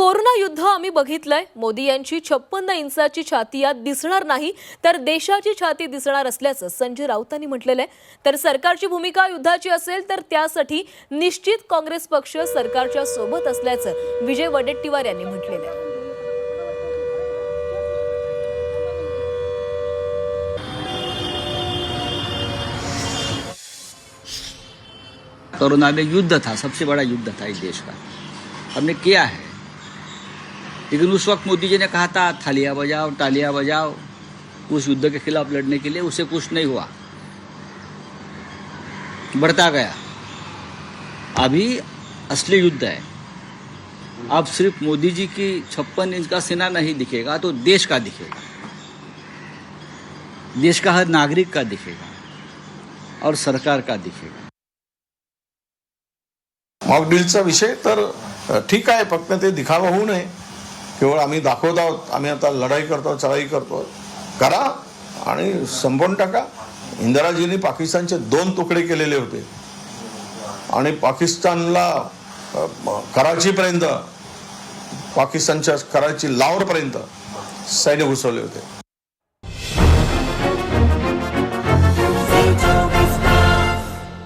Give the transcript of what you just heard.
Corona युद्ध आम्ही बघितलंय. मोदी यांची छप्पन्न इंचाची छाती यात दिसणार नाही तर देशाची छाती दिसणार असल्याचं संजय राऊतांनी म्हटलेलं आहे. तर सरकारची भूमिका युद्धाची असेल तर त्यासाठी निश्चित काँग्रेस पक्ष सरकारच्या सोबत असल्याचं विजय वडेट्टीवार यांनी म्हटलेलं आहे. कोरोना में युद्ध था सबसे बड़ा युद्ध था इस देश का। हमने किया है। लेकिन उस वक्त मोदी जी ने कहा था, थालियाँ बजाओ, तालियाँ बजाओ। उस युद्ध के खिलाफ लड़ने के लिए उसे कुछ नहीं हुआ। बढ़ता गया। अभी असली युद्ध है। अब सिर्फ़ मोदी जी की छप्पन इंच का सेना नहीं दिखेगा तो देश का दिखेगा। देश का हर नागरिक का दिखेगा और सरकार का दिखेगा। मॉकड्रिलचा विषय तर ठीक आहे, फक्त ते दिखावा होऊ नये. केवळ आम्ही दाखवत आहोत आम्ही आता लढाई करतो चढाई करतो करा आणि संपवून टाका. इंदिराजींनी पाकिस्तानचे दोन तुकडे केलेले होते. आणि पाकिस्तानला कराचीपर्यंत पाकिस्तानच्या कराची लावरपर्यंत सैन्य घुसवले होते.